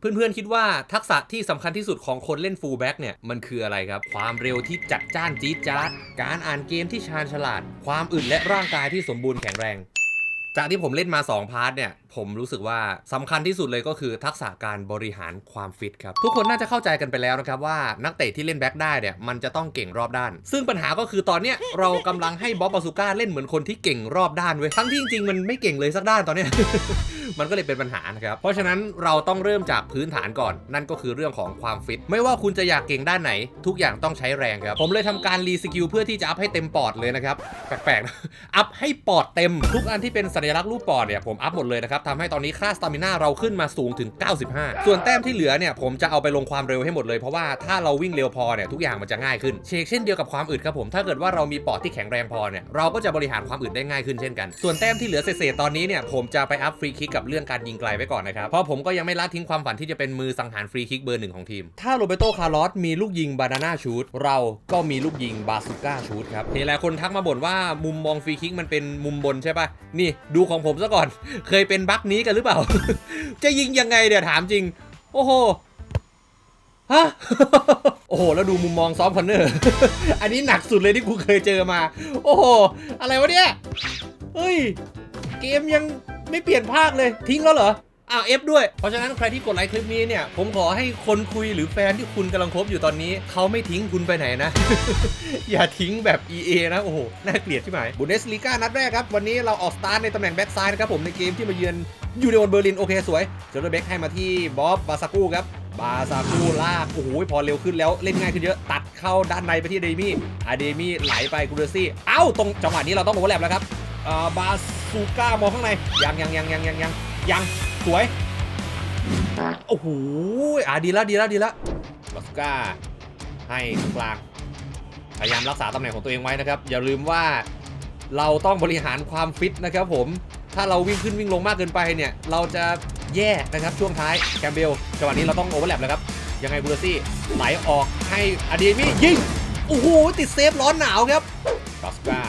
เพื่อนๆ คิดว่าทักษะที่สำคัญที่สุดของคนเล่นฟูลแบ็กเนี่ย มันคืออะไรครับ ความเร็วที่จัดจ้านจี๊ดจ๊าดการอ่านเกมที่ชาญฉลาด ความอึดและร่างกายที่สมบูรณ์แข็งแรง จากที่ผมเล่นมา 2 พาร์ทเนี่ยผมรู้สึกว่าสำคัญที่สุดเลยก็คือทักษะการบริหารความฟิตครับ ทุกคนน่าจะเข้าใจกันไปแล้วนะครับว่านักเตะที่เล่นแบ็กได้เนี่ยมันจะต้องเก่งรอบด้าน ซึ่งปัญหาก็คือตอนเนี้ยเรากำลังให้บ๊อบบาซูก้าเล่นเหมือนคนที่เก่งรอบด้านเว้ยทั้งที่จริงๆมันไม่เก่งเลยสักด้านตอนเนี้ยมันก็เลยเป็นปัญหานะครับ เพราะฉะนั้นเราต้องเริ่มจากพื้นฐานก่อน นั่นก็คือเรื่องของความฟิต ไม่ว่าคุณจะอยากเก่งด้านไหน ทุกอย่างต้องใช้แรงครับ ผมเลยทำการรีสกิลเพื่อที่จะอัพให้เต็มปอดเลยนะครับ แปลกๆ อัพให้ปอดเต็ม ทุกอันที่เป็นสัญลักษณ์รูปปอดเนี่ยผมอัพหมดเลยนะครับทำให้ตอนนี้ค่าสตามิน่าเราขึ้นมาสูงถึง 95 ส่วนแต้มที่เหลือเนี่ยผมจะเอาไปลงความเร็วให้หมดเลยเพราะว่าถ้าเราวิ่งเร็วพอเนี่ยทุกอย่างมันจะง่ายขึ้นเชกเช่นเดียวกับความอึดครับผมถ้าเกิดว่าเรามีปอดที่แข็งแรงพอเนี่ยเราก็จะบริหารความอึดได้ง่ายขึ้นเช่นกัน ส่วนแต้มที่เหลือเศษๆตอนนี้เนี่ยผมจะไปอัพฟรีคิกกับเรื่องการยิงไกลไว้ก่อนนะครับเพราะผมก็ยังไม่ละทิ้งความฝันที่จะเป็นมือสังหารฟรีคิกเบอร์หนึ่งของทีม ถ้าโรเบโตคาร์ลอสมีลูกยิงบานาน่าชูตเราก็มีลูกยิงบาซูก้าชูตครับเห็นหลายคนทักมาบ่นว่ามุมมองฟรีคิกมันเป็นมุมบนใช่ปะนี่ดูของผมซะก่อน เคยเป็นบั๊กนี้กันหรือเปล่า จะยิงยังไงเดี๋ยวถามจริง โอ้โหฮะโอ้โห แล้วดูมุมมองซอฟต์คอนเนอร์ อันนี้หนักสุดเลยที่กูเคยเจอมา โอ้โห อะไรวะเนี่ย เฮ้ย เกมยังไม่เปลี่ยนภาคเลย ทิ้งแล้วเหรอ อ้าว F ด้วย เพราะฉะนั้นใครที่กดไลค์คลิปนี้เนี่ย ผมขอให้คนคุยหรือแฟนที่คุณกำลังคบอยู่ตอนนี้ เขาไม่ทิ้งคุณไปไหนนะ อย่าทิ้งแบบ EA นะ โอ้โห น่าเกลียดใช่ไหมบุนเดสลีกานัดแรกครับ วันนี้เราออกสตาร์ทในตำแหน่งแบ็กซ้ายนะครับผมในเกมที่มาเยือนยูเนโอนเบอร์ลินโอเคสวยเจอร์เบกให้มาที่บ๊อบบาซากูครับบาซากูลาก โอ้โห พอเร็วขึ้นแล้วเล่นง่ายขึ้นเยอะ ตัดเข้าด้านในไปที่เดมี่อาเดมี่ไหลไปกูเรซี่ เอ้า ตรงจังหวะนี้เราต้องโอเวอร์แลปแล้วครับบาซูก้ามองข้างใน ยังยังยังยังยังยังยัง สวย โอ้โห อะดีแล้วดีแล้วดีแล้วบาซูก้า ให้ตรงกลาง พยายามรักษาตำแหน่งของตัวเองไว้นะครับ อย่าลืมว่าเราต้องบริหารความฟิตนะครับผม ถ้าเราวิ่งขึ้นวิ่งลงมากเกินไปเนี่ย เราจะแย่นะครับช่วงท้ายแคมเบลจังหวะนี้เราต้องโอเวอร์แลปแล้วครับ ยังไงบูรซี่ไหลออกให้อเดมี่ยิง โอ้โห ติดเซฟร้อนหนาวครับบาสก้า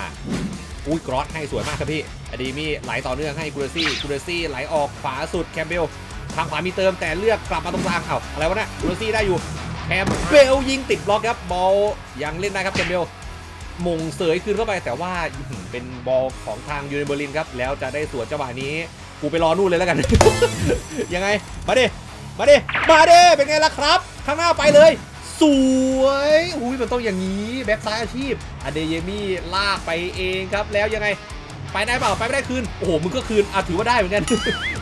อุ้ยกรอสให้สวยมากครับพี่ อเดมี่ไหลต่อเนื่องให้กูเรซี่กูเรซี่ไหลออกขวาสุดแคมเบลทางขวามีเติมแต่เลือกกลับมาตรงกลางเอ้าอะไรวะเนี่ยกูเรซี่ได้อยู่แคมเบลยิงติดบล็อกครับบอลยังเล่นได้ครับแคมเบลมงเสยคืนเข้าไปแต่ว่าเป็นบอลของทางยูเนเบอร์ลินครับแล้วจะได้สวนจังหวะนี้กูไปรอนู่นเลยแล้วกัน ยังไง มาดิ มาดิ มาดิ เป็นไงล่ะครับ ข้างหน้าไปเลย สวยอุ้ยมันต้องอย่างนี้ แบ็กซ้ายอาชีพอเดเยมี่ลากไปเองครับ แล้วยังไง ไปได้เปล่าไปไม่ได้คืน โอ้โห มึงก็คืนอะถือว่าได้เหมือนกัน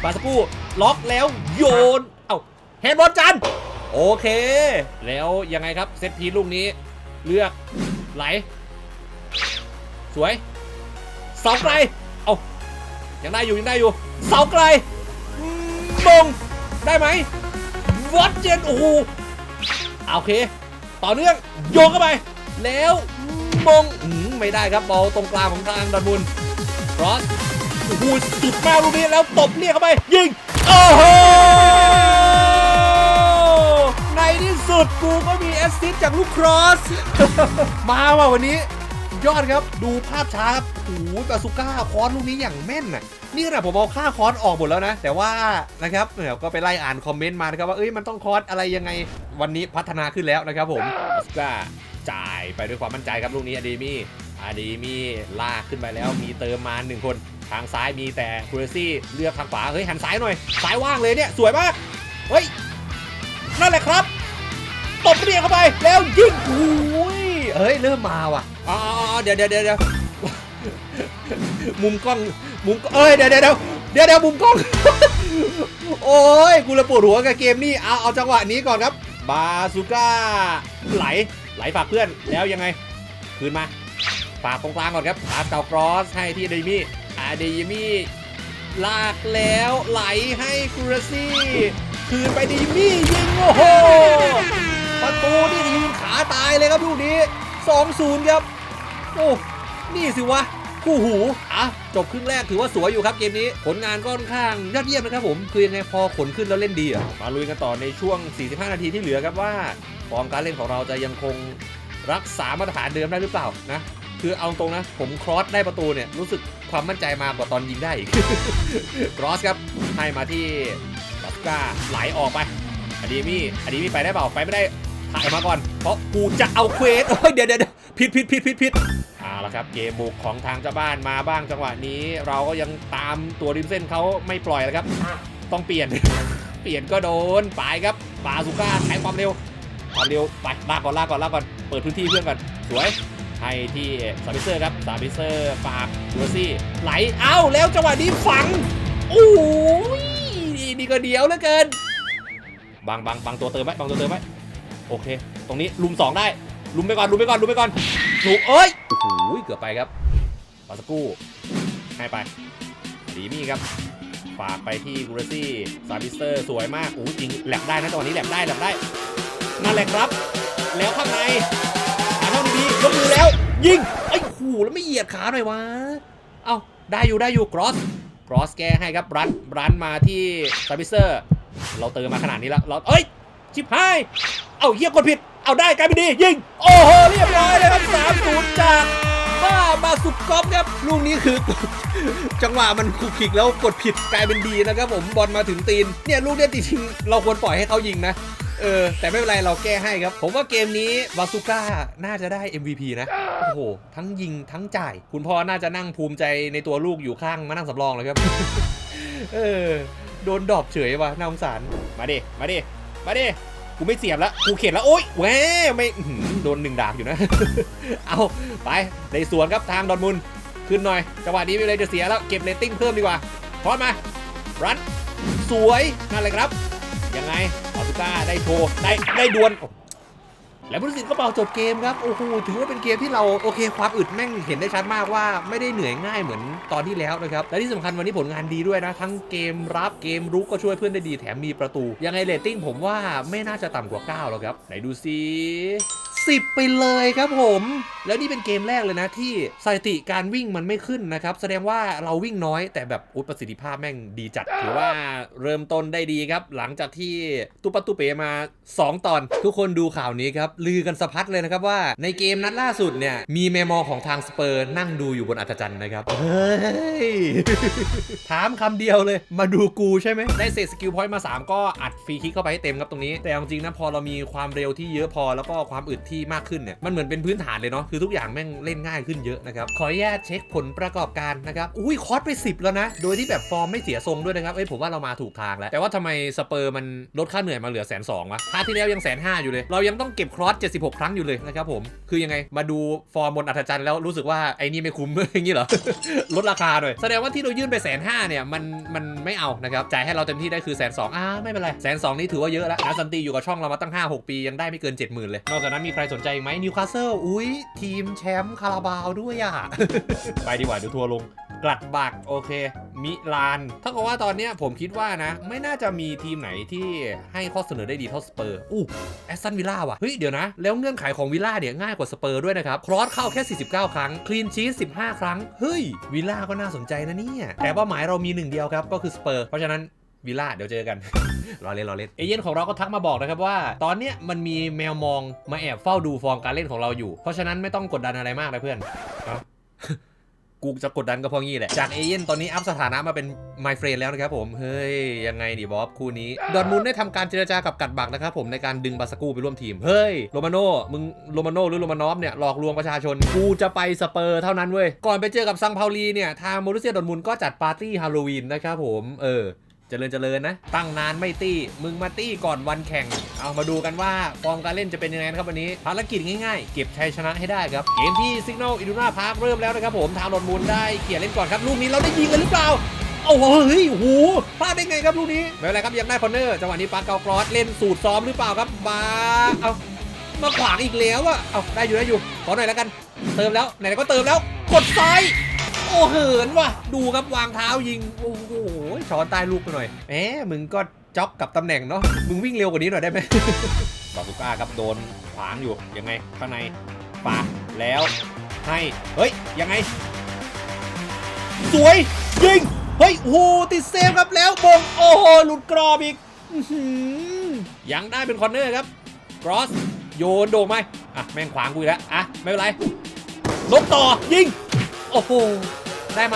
บาสกูล็อกแล้วโยน เอ้าแฮดบอลจัน โอเค แล้วยังไงครับเซตพีลูกนี้ เลือกไหล สวยเสาไกล เอายังได้อยู่ยังได้อยู่เสาไกลมงได้ไหมวัดเจนโอ้โหอะโอเค ต่อเนื่องโยงเข้าไป แล้วมงอืมไม่ได้ครับบอลตรงกลางของทางดอนมุน ครอสโอ้โหสุดมากลูกนี้แล้วตบเรียกเข้าไป ยิง โอ้โห ในที่สุดกูก็มีแอสซิสต์จากลูกครอส มาว่ะวันนี้ ยอดครับดูภาพช้าครับโอ้โหบาซูก้าคอนลูกนี้อย่างแม่นน่ะนี่ขนาดผมเอาค่าคอนออกหมดแล้วนะ แต่ว่านะครับเดี๋ยวก็ไปไล่อ่านคอมเมนต์มานะครับว่าเอ้ยมันต้องคอนอะไรยังไงวันนี้พัฒนาขึ้นแล้วนะครับผมบาซูก้าจ่ายไปด้วยความมั่นใจครับลูกนี้อเดมี่ อเดมี่ลากขึ้นไปแล้วมีเติมมาหนึ่งคน ทางซ้ายมีแต่คูเรซี่เลือกทางขวาเฮ้ยหันซ้ายหน่อยซ้ายว่างเลยเนี่ยสวยมากเฮ้ยนั่นแหละครับตบเรียกเข้าไปแล้วยิงโอ้ยเฮ้ยเริ่มมาว่ะอ๋อเดี๋ยวเดี๋ยวเดี๋ยวมุมกล้องมุมเอ้ยเดี๋ยวเดี๋ยวเดี๋ยวเดี๋ยวเดี๋ยวมุมกล้อง โอ้ยกูเลยปวดหัวกับเกมนี้เอาเอาจังหวะนี้ก่อนครับบาซูก้าไหลไหลฝากเพื่อนแล้วยังไง คืนมา ฝากตรงกลางก่อนครับพาสเกากรอสให้ที่เดมี่อาเดมี่ลากแล้วไหลให้กูรซี่คืนไปเดีมี่ยิงโอ้โหประตูนี่ยืนขาตายเลยครับลูกนี้ 2-0 ครับ โอ้นี่สิวะคู่หูอะจบครึ่งแรกถือว่าสวยอยู่ครับเกมนี้ ผลงานก็ค่อนข้างยอดเยี่ยมนะครับผม คือยังไงพอขนขึ้นแล้วเล่นดีอะมาลุยกันต่อในช่วง 45 นาทีที่เหลือครับว่าฟอร์มการเล่นของเราจะยังคงรักษามาตรฐานเดิมได้หรือเปล่านะ คือเอาตรงนะ ผมครอสได้ประตูเนี่ย รู้สึกความมั่นใจมากกว่าตอนยิงได้อีก ครอสครับ ให้มาที่บัสก้าไหลออกไปอดีมี่อดีมี่ไปได้เปล่าไปไม่ได้ถ่ายมาก่อน เพราะกูจะเอาเควสเฮ้ยเดี๋ยวเดี๋ยวเดี๋ยวผิดผิดผิดผิดผิดเอาละครับ เกมบุกของทางเจ้าบ้านมาบ้างจังหวะนี้ เราก็ยังตามตัวริมเส้นเขาไม่ปล่อยแล้วครับ ต้องเปลี่ยน เปลี่ยนก็โดนไปครับปาสุก้าใช้ความเร็วความเร็วไปลากก่อนลากก่อนลากก่อนเปิดพื้นที่เพื่อนก่อนสวย ให้ที่ซาบิเซอร์ครับซาบิเซอร์ฝากดูซี่ไหลเอ้าแล้วจังหวะนี้ฝังโอ้ยนี่ก็เดียวเหลือเกินบางบางบางตัวเติมไว้บางตัวเติมไว้โอเค ตรงนี้ลุมสองได้ ลุมไปก่อนลุมไปก่อนลุมไปก่อนถูเอ้ยโอ้โหเกือบไปครับมาสกครู่ให้ไปดีมี่ครับฝากไปที่กูเรซี่ซาบิสเซอร์สวยมากโอ้จริงแหลกได้นะตอนนี้แหลกได้แหลกได้นั่นแหละครับ แล้วข้างใน ทียกมือแล้ว ยิงไอ้หูแล้วไม่เหยียดขาหน่อยวะ เอ้าได้อยู่ได้อยู่กรอสกรอสแกให้ครับรันรันมาที่ซาบิเซอร์ เราเติมมาขนาดนี้แล้วเราเอ้ยชิบหายเอาเฮียกดผิด เอาได้กลายเป็นดี ยิง โอ้โห เรียบร้อยเลยครับสามศูนย์จากบ้าบาสุดกอฟครับ ลูกนี้คือ จังหวะมันคุกคิกแล้วกดผิดกลายเป็นดีนะครับผมบอลมาถึงตีนเนี่ยลูกเนี่ยจริงๆเราควรปล่อยให้เขายิงนะ เออ แต่ไม่เป็นไรเราแก้ให้ครับ ผมว่าเกมนี้วาซูก้าน่าจะได้ MVP นะ โอ้โห ทั้งยิงทั้งจ่าย คุณพ่อน่าจะนั่งภูมิใจในตัวลูกอยู่ข้างมานั่งสำรองเลยครับ เออ โดนดอบเฉยว่ะน่าสงสาร มาดิ มาดิ มาดิ กูไม่เสียบแล้ว กูเข็ดแล้ว โอ๊ยแหวไม่โดนหนึ่งดาบอยู่นะ เอาไปในสวนครับทางดอนมุนขึ้นหน่อย จังหวะนี้ไม่เลยจะเสียแล้ว เก็บเรตติ้งเพิ่มดีกว่าพร้อมมา รัน สวย นั่นเลยครับ ยังไงออสุก้าได้โชว์ได้ได้ดวลแล้วผู้ตัดสินก็เป่าจบเกมครับโอ้โหถือว่าเป็นเกมที่เราโอเคความอึดแม่งเห็นได้ชัดมากว่าไม่ได้เหนื่อยง่ายเหมือนตอนที่แล้วนะครับและที่สำคัญวันนี้ผลงานดีด้วยนะ ทั้งเกมรับเกมรุกก็ช่วยเพื่อนได้ดีแถมมีประตู ยังไงเรตติ้งผมว่าไม่น่าจะต่ำกว่า 9 แล้วครับ ไหนดูซิ 10 ไปเลยครับผม แล้วนี่เป็นเกมแรกเลยนะที่สถิติการวิ่งมันไม่ขึ้นนะครับ แสดงว่าเราวิ่งน้อยแต่แบบอุ๊ยประสิทธิภาพแม่งดีจัดถือว่าเริ่มต้นได้ดีครับ หลังจากที่ตุปตุเปมา 2 ตอน ทุกคนดูข่าวนี้ครับ ลือกันสะพัดเลยนะครับว่าในเกมนัดล่าสุดเนี่ย มีเมมอของทางสเปอร์นั่งดูอยู่บนอัศจรรย์นะครับ เฮ้ย ถามคำเดียวเลย มาดูกูใช่ไหม ได้เศษสกิลพอยต์มา 3 ก็อัดฟรีคิกเข้าไปให้เต็มครับตรงนี้ แต่จริงนะพอเรามีความเร็วที่เยอะพอแล้วก็ความอึดที่มากขึ้นเนี่ยมันเหมือนเป็นพื้นฐานเลยเนาะคือทุกอย่างแม่งเล่นง่ายขึ้นเยอะนะครับขออนุญาตเช็คผลประกอบการนะครับอุ้ยคอสไป 10 แล้วนะ โดยที่แบบฟอร์มไม่เสียทรงด้วยนะครับเอ้ยผมว่าเรามาถูกทางแล้ว แต่ว่าทำไมสเปอร์มันลดค่าเหนื่อยมาเหลือแสนสองวะพาร์ทที่แล้วยังแสนห้าอยู่เลย เรายังต้องเก็บครอส76 ครั้งอยู่เลยนะครับผมคือยังไงมาดูฟอร์มบนอัธจันทร์แล้วรู้สึกว่าไอ้นี่ไม่คุ้มอย่างนี้เหรอลดราคาหน่อยแสดงว่าที่เรายื่นไปแสนห้าเนี่ยมันมันไม่เอานะครับจ่ายให้เราเต็มที่ได้คือแสนสองอ่าไม่เป็นไรแสนสองนี่ถือว่าเยอะแล้วนะสันติอยู่กับช่องเรามาตั้ง5 6 ปียังได้ไม่เกิน 70,000 เลยนอกจากนั้นมีใครสนใจอีกไหมนิวคาสเซิลอุ้ยทีมแชมป์คาราบาวด้วยอะไปดีกว่าเดี๋ยวทัวร์ลง กลัดบักโอเค มิลานเท่ากับว่าตอนเนี้ยผมคิดว่านะ ไม่น่าจะมีทีมไหนที่ให้ข้อเสนอได้ดีเท่าสเปอร์อู้แอสตันวิลล่าว่ะเฮ้ยเดี๋ยวนะ แล้วเงื่อนไขของวิลล่าเนี่ยง่ายกว่าสเปอร์ด้วยนะครับครอสเข้าแค่ 49 ครั้งคลีนชีส15 ครั้งเฮ้ยวิลล่าก็น่าสนใจนะเนี่ยแต่เป้าหมายเรามีหนึ่งเดียวครับก็คือสเปอร์เพราะฉะนั้น วิลล่าเดี๋ยวเจอกันรอเล่นรอเล่นเอเย่นของเราก็ทักมาบอกนะครับว่า ตอนเนี้ยมันมีแมวมองมาแอบเฝ้าดูฟอร์มการเล่นของเราอยู่ เพราะฉะนั้นไม่ต้องกดดันอะไรมากนะเพื่อนเอ้ากูจะกดดันก็เพราะงี้แหละ จากเอเย่นตอนนี้อัพสถานะมาเป็น my friend แล้วนะครับผม เฮ้ย ยังไงดิบอสคู่นี้ ดอร์ทมุนด์ได้ทำการเจรจากับกัดบักนะครับผมในการดึงบาสกูไปร่วมทีม เฮ้ย โรมาโน่ มึงโรมาโน่หรือโรมานอฟเนี่ยหลอกลวงประชาชน กูจะไปสเปอร์เท่านั้นเว้ย ก่อนไปเจอกับซังเปาลีเนี่ย ทางโมรุเซียดอร์ทมุนด์ก็จัดปาร์ตี้ฮาโลวีนนะครับผม เออ เจริญเจริญนะ ตั้งนานไม่ตี้ มึงมาตี้ก่อนวันแข่ง เอามาดูกันว่าฟอร์มการเล่นจะเป็นยังไงครับวันนี้ ภารกิจง่ายๆ เก็บชัยชนะให้ได้ครับ เกมที่ Signal Iduna Park เริ่มแล้วนะครับผม ทางดอนมูลได้เขี่ยเล่นก่อนครับ ลูกนี้เราได้ยิงกันหรือเปล่าโอ้โหเฮ้ยโอ้โหพลาดได้ไงครับลูกนี้ ไม่เป็นไรครับยังได้คอนเนอร์ จังหวะนี้ปาเกากรอสเล่นสูตรซ้อมหรือเปล่าครับมาเอามาขวางอีกแล้วอะเอาได้อยู่ได้อยู่ ขอหน่อยแล้วกัน เติมแล้วไหนๆก็เติมแล้ว กดซ้ายโอ้เหินว่ะ ดูครับวางเท้ายิง โอ้โหช้อนใต้ลูกไปหน่อยแหมมึงก็จ็อกกับตำแหน่งเนาะมึงวิ่งเร็วกว่านี้หน่อยได้ไหมบาสุก้าครับโดนขวางอยู่ยังไงข้างในปาแล้วให้เฮ้ยยังไง สวยยิงเฮ้ยโอ้โหติดเซฟครับแล้วบงโอ้โหหลุดกรอบอีกยังได้เป็นคอร์เนอร์ครับกรอสโยนโด่งไหมอะแม่งขวางกูแล้วอะไม่เป็นไร ลบต่อยิง โอ้โห ได้ไหม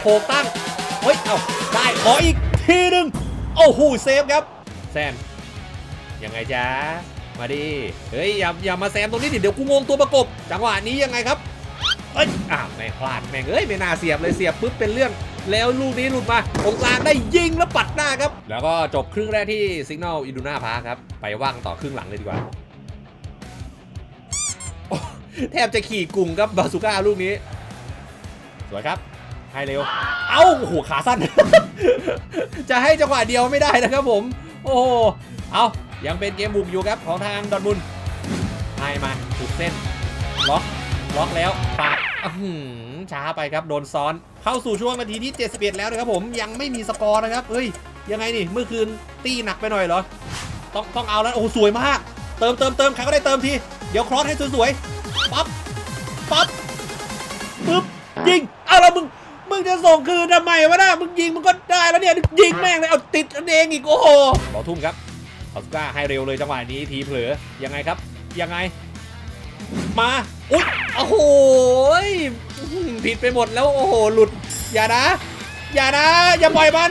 โขกตั้ง เฮ้ย เอาได้ขออีกทีหนึ่งโอ้โห เซฟครับ แซนยังไงจ๊ะ มาดิ เฮ้ย อย่าอย่ามาแซมตรงนี้ดิ เดี๋ยวกูงงตัวประกบ จังหวะนี้ยังไงครับ เอ้ย อ้าวแม่พลาดแม่งเอ้ย ไม่น่าเสียบเลยเสียบปุ๊บเป็นเรื่อง แล้วลูกนี้หลุดมาตรงกลางได้ยิงแล้วปัดหน้าครับ แล้วก็จบครึ่งแรกที่สิก n น l อินดูนาพาครับ ไปว่างต่อครึ่งหลังเลยดีกว่า แทบจะขี่กลุ่มครับบาซูก้าลูกนี้ สวยครับ ให้เร็ว เอ้าโอ้โหขาสั้น จะให้จังหวะเดียวไม่ได้นะครับผม โอ้โหเอายังเป็นเกมบุกอยู่ครับของทางดอร์ทมุนด์ให้มาถูกเส้น ล็อกล็อกแล้วปาดอื้อหือช้าไปครับโดนซ้อน เข้าสู่ช่วงนาทีที่ 71 แล้วนะครับผมยังไม่มีสกอร์นะครับเฮ้ยยังไงนี่เมื่อคืนตีหนักไปหน่อยเหรอ ต้องต้องเอาแล้วโอ้โหสวยมาก เติมเติมเติมใครก็ได้เติมที เดี๋ยวครอสให้สวยๆ ปั๊บปั๊บปึ๊บยิงเอาแล้วมึงมึงจะส่งคืนทำไมวะนะมึงยิงมึงก็ได้แล้วเนี่ยยิงแม่งเลยเอาติดกันเองอีกโอ้โหบอลทุ่มครับออสกาให้เร็วเลยจังหวะนี้ทีเผลอยังไงครับ ยังไง มาอุ๊ยโอ้โหผิดไปหมดแล้วโอ้โหหลุด อย่านะ อย่านะ อย่าปล่อยมัน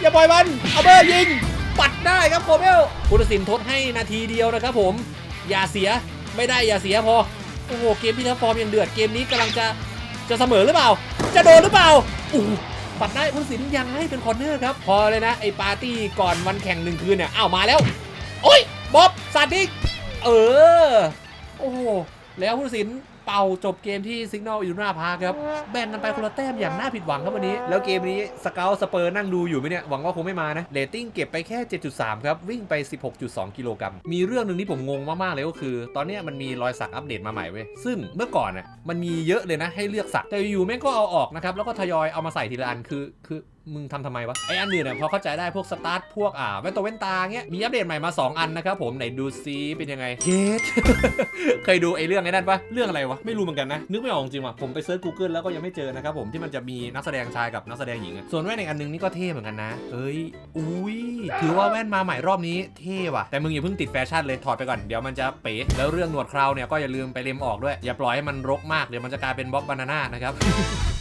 อย่าปล่อยมันเอาเบอร์ยิง ปัดได้ครับโคเบลพุทธศิลป์ทดให้นาทีเดียวนะครับผม อย่าเสียไม่ได้อย่าเสียพอ โอ้โหเกมที่แล้วฟอร์มยังเดือดเกมนี้กำลังจะจะเสมอหรือเปล่า จะโดนหรือเปล่าอู้ปัดได้พุทธศิลป์ยังให้เป็นคอร์เนอร์ครับ พอเลยนะไอ้ปาร์ตี้ก่อนวันแข่งหนึ่งคืนเนี่ยอ้าวมาแล้ว โอ้ยบ๊อบสาดิกเออ โอ้โหแล้วพุทธศิล เป่าจบเกมที่ซิกน a ลอินนาพาครับแบ่งกันไปคนละแต้มอย่างน่าผิดหวังครับวันนี้ แล้วเกมนี้สเกลสเปอร์นั่งดูอยู่ไหมเนี่ย หวังว่าคงไม่มานะเรตติ้งเก็บไปแค่ 7.3 ครับ วิ่งไป 16.2 กิโลกรัมมีเรื่องหนึ่งที่ผมงงมาก ๆ เลยก็คือ ตอนนี้มันมีรอยสักอัปเดตมาใหม่เว้ยซึ่งเมื่อก่อนน่ะมันมีเยอะเลยนะให้เลือกสักแต่อยู่แม่งก็เอาออกนะครับแล้วก็ทยอยเอามาใส่ทีละอันคือคือมึงทำทำไมวะ ไออันอื่นเนี่ยพอเข้าใจได้พวกสตาร์ทพวกอ่าแว่นตัวแว่นตาเงี้ย มีอัปเดตใหม่มา 2 อันนะครับผมไหนดูซิเป็นยังไงเยส เคยดูไอเรื่องไอ้นั่นปะเรื่องอะไรวะ ไม่รู้เหมือนกันนะ นึกไม่ออกจริงว่ะผมไปเซิร์ช Google แล้วก็ยังไม่เจอนะครับผมที่มันจะมีนักแสดงชายกับนักแสดงหญิงอะส่วนแว่นอีกอันนึงนี่ก็เท่เหมือนกันนะเอ้ยอุ้ยถือว่าแว่นมาใหม่รอบนี้เท่ว่ะแต่มึงอย่าเพิ่งติดแฟชั่นเลยถอดไปก่อนเดี๋ยวมันจะเป๋แล้วเรื่องหนวดเคราวเนี่ยก็อย่าลืมไปเล็มออกด้วยอย่าปล่อยให้มันรกมากเดี๋ยวมันจะกลายเป็นบ๊อบบานาน่านะครับ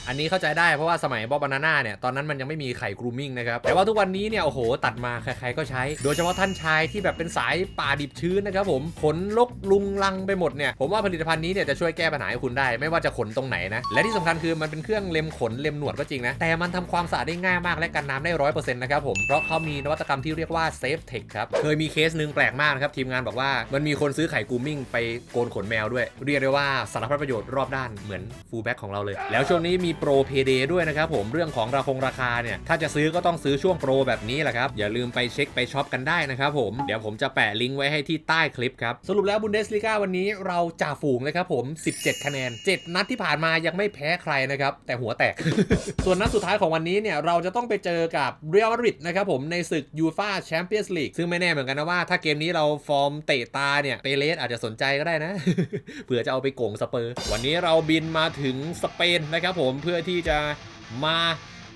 อันนี้เข้าใจได้เพราะว่าสมัยบ๊อบบานาน่าเนี่ยตอนนั้นมันยังไม่มีไข่กรูมิ่งนะครับแต่ว่าทุกวันนี้เนี่ยโอ้โหตัดมาใครๆก็ใช้ โดยเฉพาะท่านชายที่แบบเป็นสายป่าดิบชื้นนะครับผมขนลกลุงลังไปหมดเนี่ยผมว่าผลิตภัณฑ์นี้เนี่ยจะช่วยแก้ปัญหาให้คุณได้ ไม่ว่าจะขนตรงไหนนะและที่สำคัญคือมันเป็นเครื่องเล็มขนเล็มหนวดก็จริงนะแต่มันทำความสะอาดได้ง่ายมากและกันน้ำได้ร้อยเปอร์เซ็นต์นะครับผมเพราะเขามีนวัตกรรมที่เรียกว่า Safe Tech ครับเคยมีเคสหนึ่งแปลกมากนะครับทีมงานบอกว่ามันมีคนซื้อไข่กรูมมิ่งไปโกนขนแมวด้วย เรียกได้ว่าสารพัดประโยชน์รอบด้านเหมือนฟูลแบ็กของเราเลย แล้วช่วงนี้มีโปรเพเดด้วยนะครับผมเรื่องของราคงราคาเนี่ยถ้าจะซื้อก็ต้องซื้อช่วงโปรแบบนี้แหละครับอย่าลืมไปเช็คไปช็อปกันได้นะครับผมเดี๋ยวผมจะแปะลิงก์ไว้ให้ที่ใต้คลิปครับสรุปแล้วบุนเดสลีกาวันนี้เราจ่าฝูงเลยครับผม 17 คะแนน 7 นัดที่ผ่านมายังไม่แพ้ใครนะครับแต่หัวแตก ส่วนนัดสุดท้ายของวันนี้เนี่ยเราจะต้องไปเจอกับเรอัลมาดริดนะครับผมในศึกยูฟาแชมเปี้ยนส์ลีกซึ่งไม่แน่เหมือนกันนะว่าถ้าเกมนี้เราฟอร์มเตะตาเนี่ยเปเลสอาจจะสนใจก็ได้นะเผื่อจะเอาไปโกงสเปอร์ วันนี้เราบินมาถึงสเปนนะครับผมเพื่อที่จะมา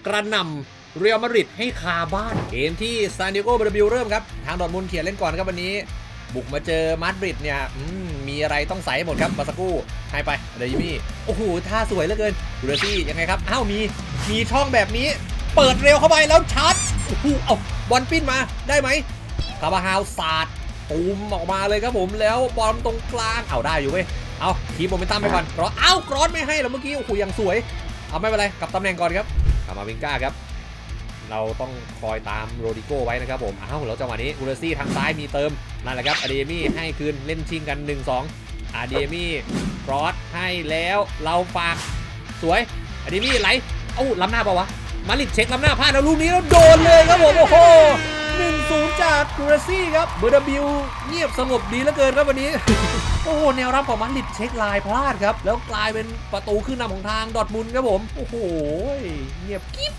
กระนำเรอัลมาดริดให้คาบ้านเกมที่ซานดิโกบร์บิวเริ่มครับทางดอร์ทมุนเขียนเล่นก่อนครับวันนี้ บุกมาเจอมาดริดเนี่ยมีอะไรต้องใส่หมดครับบาสกูให้ไปเดยิมี่โอ้โหท่าสวยเหลือเกินดูเรซี่ยังไงครับอ้าวมีมีช่องแบบนี้ เปิดเร็วเข้าไปแล้วชาร์จโอ้โหเอาบอลปิ้นมาได้ไหมคาบาฮาวสาดตูมออกมาเลยครับผมแล้วบอลตรงกลางเอาได้อยู่เว้ยเอาคีบโมเมนตัมไปก่อนกรอเอ้ากรอนไม่ให้แล้วเมื่อกี้โอ้โหยังสวย เอาไม่เป็นไรกลับตำแหน่งก่อนครับกลับมาวิงก้าครับเราต้องคอยตามโรดิโก้ไว้นะครับผมอ้าวแล้วจังหวะนี้อูเรซี่ทางซ้ายมีเติมนั่นแหละครับอะเดมี่ให้คืนเล่นชิงกัน 1-2อะเดมี่ครอสให้แล้วเราฝากสวยอะเดมี่ไหลเอ้าล้ำหน้าเปล่าวะมาลิดเช็คล้ำหน้าพลาดแล้วลูกนี้แล้วโดนเลยครับผมโอ้โห หนึ่งศูนย์จากกูเรซี่ครับเบอร์ดาบิวเงียบสงบดีเหลือเกินครับวันนี้ โอ้โห แนวรับของมันลิดเช็คลายพลาดครับ แล้วกลายเป็นประตูขึ้นนำของทางดอร์ทมุนด์ครับผม โอ้โห เงียบกิ๊บ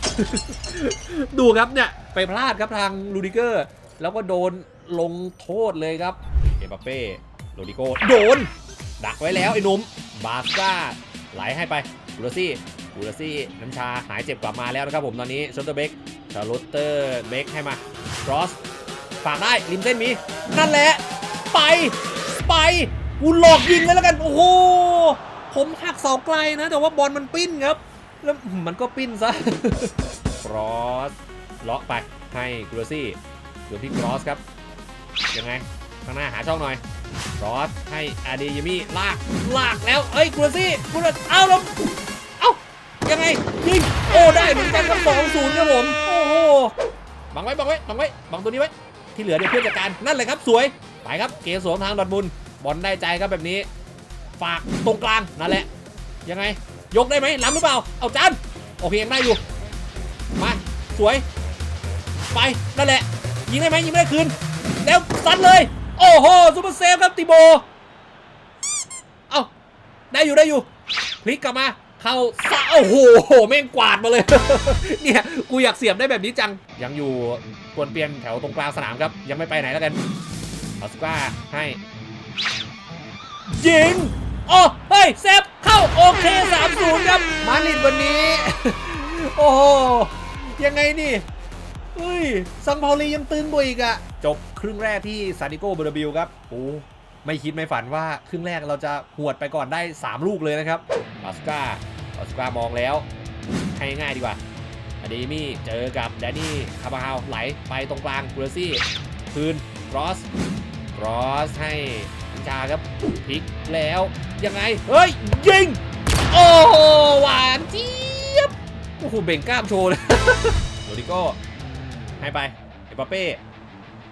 ดูครับเนี่ย ไปพลาดครับทางลูดิเกอร์ แล้วก็โดนลงโทษเลยครับ เอ็มบัปเป้โรดิโกโดน ดักไว้แล้วไอ้หนุ่มบาสก้าไหลให้ไปกูลซี่กูลซี่น้ำชาหายเจ็บกลับมาแล้วนะครับผมตอนนี้ชอนเตอร์เบกชาร์ลอตเตอร์เบกให้มา ครอสฝากได้ริมเส้นมี นั่นแหละ ไป ไปกูหลอกยิงเลยแล้วกัน โอ้โห ผมหักเสาไกลนะ แต่ว่าบอลมันปิ้นครับ แล้วมันก็ปิ้นซะครอสเลาะไปให้กรูซี่อยู่ที่ครอสครับ ยังไง ข้างหน้าหาช่องหน่อยรอสให้อาเดยามิลากลากแล้ว เอ้ยกูซี่กูเอาแล้วเอ้ายังไงยิงโอ้ได้เหมือนกันครับสองศูนย์ครับผม โอ้โห บังไว้บังไว้บังไว้บังตัวนี้ไว้ ที่เหลือเดี๋ยวเพื่อนจัดการนั่นเลยครับสวย ไปครับเกสวมทางดอดบุญบอลได้ใจครับแบบนี้ ฝากตรงกลางนั่นแหละ ยังไง ยกได้ไหมล้ำหรือเปล่า เอาจานโอเคยังได้อยู่ มาสวย ไปนั่นแหละ ยิงได้ไหมยิงไม่ได้คืน แล้วซัดเลย โอ้โหซูเปอร์เซฟครับติโบ เอาได้อยู่ได้อยู่พลิกกลับมา เข้าซะโอ้โหแม่งกวาดมาเลย เนี่ยกูอยากเสียบได้แบบนี้จัง ยังอยู่กวนเปลี่ยนแถวตรงกลางสนามครับ ยังไม่ไปไหนแล้วกันเอาสก้าให้ยิงโอ้เฮ้ยเซฟเข้าโอเค3-0ครับ มาดริดวันนี้ โอ้โหยังไงนี่เฮ้ยซังเปาลียังตึงกว่อีกอะจบครึ่งแรกที่ซาดิโกเบอร์บิลครับโอ้ไม่คิดไม่ฝันว่าครึ่งแรกเราจะหวดไปก่อนได้ 3 ลูกเลยนะครับออสการ์ ออสการ์มองแล้ว ให้ง่ายดีกว่าอเดมี่เจอกับแดนนี่คาบาฮาวไหลไปตรงกลางกูเลซี่คืนรอสรอสให้พิชาครับพลิกแล้ว ยังไง เฮ้ย ยิง โอ้โหหวานเจี๊ยบโอ้โหเบ่งกล้ามโชว์เลยโรดิโก้ให้ไปเอปาเป้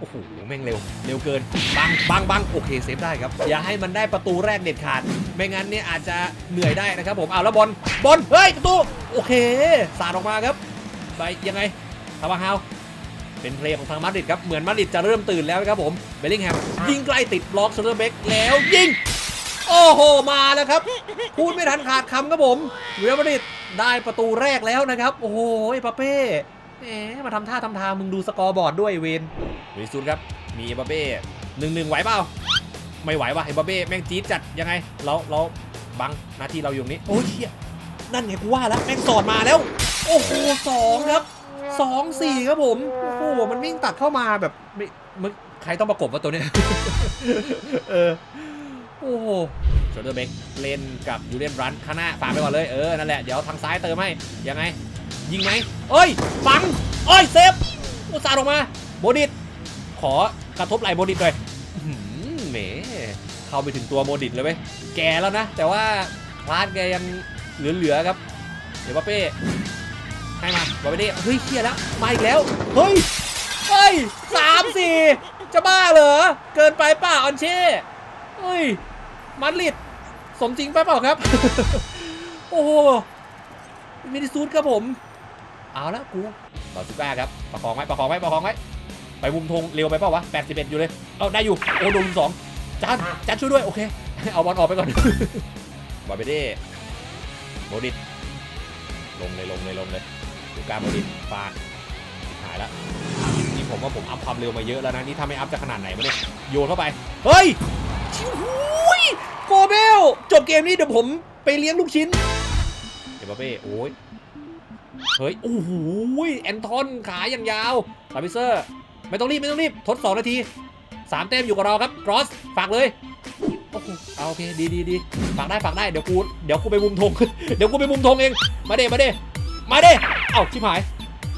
โอ้โหแม่งเร็ว เร็วเกินบังบังบังโอเคเซฟได้ครับ อย่าให้มันได้ประตูแรกเด็ดขาด ไม่งั้นเนี่ยอาจจะเหนื่อยได้นะครับผมเอาแล้วบอลบอลเฮ้ยประตูโอเค สาดออกมาครับ ไปยังไงทาวาฮาวเป็นเพลงของทางมาดริดครับ เหมือนมาดริดจะเริ่มตื่นแล้วนะครับผมเบลลิงแฮมยิงใกล้ติดบล็อกเซอร์เบกแล้วยิง โอ้โห มาแล้วครับ พูดไม่ทันขาดคำครับผมเรอัลมาดริดได้ประตูแรกแล้วนะครับ โอ้โหเอปาเป้แหมมาทำท่าทำทางมึงดูสกอร์บอร์ดด้วยเวน วิสุดครับ มีเอปาเป้หนึ่งหนึ่งไหวเปล่า ไม่ไหวว่ะเอปาเป้แม่งจี๊ดจัดยังไง เราเราบังหน้าที่เราอยู่ตรงนี้ โอ้ยเชี่ยนั่นไงกูว่าแล้วแม่งสอดมาแล้ว โอ้โหสองครับสองสี่ครับผม โอ้โหมันวิ่งตัดเข้ามาแบบไม่มึงใครต้องประกบวะตัวเนี้ยเออโอ้โหโชเดอร์เบกเล่นกับยูเลียนรันข้างหน้าฝากไปก่อนเลยเออนั่นแหละเดี๋ยวทางซ้ายเติมให้ยังไง ยิงไหมเอ้ย ฟังเอ้ยเซฟอุตส่าห์ลงมาโบดิต ขอกระทบไหลโบดิตหน่อยอื้อหือแหมเข้าไปถึงตัวโบดิตเลยเว้ยแกแล้วนะ แต่ว่าพลาดแกยังเหลือๆครับ เดี๋ยวป้าเป้ให้มาบอไปดิเฮ้ยเคลียร์แล้วมาอีกแล้ว เฮ้ยเฮ้ยสามสี่จะบ้าเหรอ เกินไปเปล่าออนเช่เฮ้ยมาดริดสมจริงไปเปล่าครับ โอ้โหมินิซูดครับผม เอาละกูบาสุก้าครับ ประคองไว้ ประคองไว้ ประคองไว้ ไปมุมธงเร็วไปเปล่าวะ81 อยู่เลย เอาได้อยู่ โอ้โดนสองจานจานช่วยด้วย โอเค เอาบอลออกไปก่อน บอลไปดิโมดิตลงเลยลงเลยลงเลยดูการโมดิตฟาดหายละนี่ผมว่าผมอัพความเร็วมาเยอะแล้วนะ นี่ถ้าไม่อัพจะขนาดไหนวะเนี่ย โยนเข้าไป เฮ้ยชิวหุยโกเบล จบเกมนี้เดี๋ยวผมไปเลี้ยงลูกชิ้นเอ็มบัปเป้โอ้ย เฮ้ย โอ้โหแอนทอนขาอย่างยาวลาบิเซอร์ ไม่ต้องรีบไม่ต้องรีบทด2นาที3แต้มอยู่กับเราครับกรอสฝากเลยโอ้โหเอาโอเคดีดีดีฝากได้ฝากได้เดี๋ยวกูเดี๋ยวกูไปมุมธงเดี๋ยวกูไปมุมธงเองมาเด้มาเด้มาเด้เอ้าชิบหาย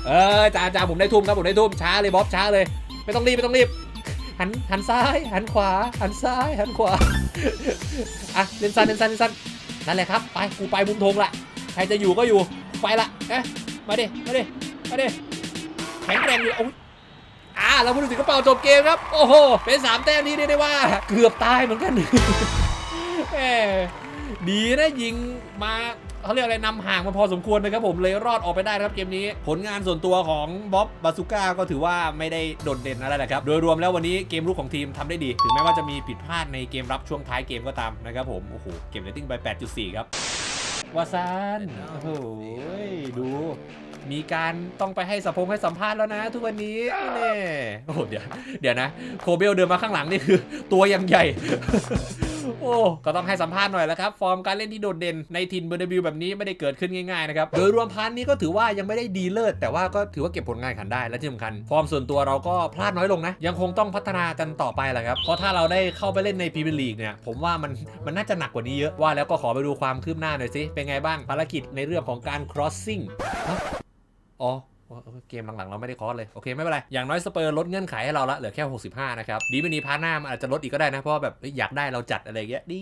เออจ่าจ่าผมได้ทุ่มครับผมได้ทุ่มช้าเลยบ๊อบช้าเลย ไม่ต้องรีบไม่ต้องรีบหันหันซ้ายหันขวา หันซ้ายหันขวาอะเล่นสั้นเล่นสั้นเล่นสั้นนั่นแหละครับไปกูไปมุมธงละใครจะอยู่ก็อยู่ไปละเอ๊ะมาเดิมาเดิมาเดิแข็งแรงอยู่โอ้ย อ่าเราพูดถึงกระเป๋าจบเกมครับ โอ้โห เป็นสามแต้มที่เรียกได้ว่า เกือบตายเหมือนกันแหมดีนะยิงมาเขาเรียกอะไรนำห่างมาพอสมควรนะครับผมเลยรอดออกไปได้ครับเกมนี้ ผลงานส่วนตัวของบ๊อบบาซูก้าก็ถือว่าไม่ได้โดดเด่นอะไรนะครับ โดยรวมแล้ววันนี้เกมรุกของทีมทำได้ดี ถึงแม้ว่าจะมีผิดพลาดในเกมรับช่วงท้ายเกมก็ตามนะครับผม โอ้โห เกมเรตติ้งไป 8.4 ครับวาซานโอ้โหดู มีการต้องไปให้สัมพงให้สัมภาษณ์แล้วนะ ทุกวันนี้แน่โอ้โหเดี๋ยวเดี๋ยวนะ โคเบลเดินมาข้างหลังนี่คือ ตัวยังใหญ่ โอ้ก็ต้องให้สัมภาษณ์หน่อยแล้วครับ ฟอร์มการเล่นที่โดดเด่นในทีมเบอร์เดบิวแบบนี้ไม่ได้เกิดขึ้นง่ายๆนะครับ โดยรวมพันนี้ก็ถือว่ายังไม่ได้ดีเลิศแต่ว่าก็ถือว่าเก็บผลงานขันได้และที่สำคัญ ฟอร์มส่วนตัวเราก็พลาดน้อยลงนะ ยังคงต้องพัฒนากันต่อไปแหละครับเพราะถ้าเราได้เข้าไปเล่นในพรีเมียร์ลีกเนี่ยผมว่ามันมันน่าจะหนักกว่านี้เยอะว่าแล้วก็ขอไปดูความคืบหน้าหน่อยสิเป็นไงบ้างภารกิจในเรื่องของการ crossing อ๋อเกมหลังๆ เราไม่ได้คอสเลย โอเค ไม่เป็นไร อย่างน้อยสเปอร์ลดเงื่อนไขให้เราละเหลือแค่ 65 นะครับ ดีไม่ดีพาร์ทหน้ามันอาจจะลดอีกก็ได้นะ เพราะว่าแบบอยากได้เราจัดอะไรเงี้ยดี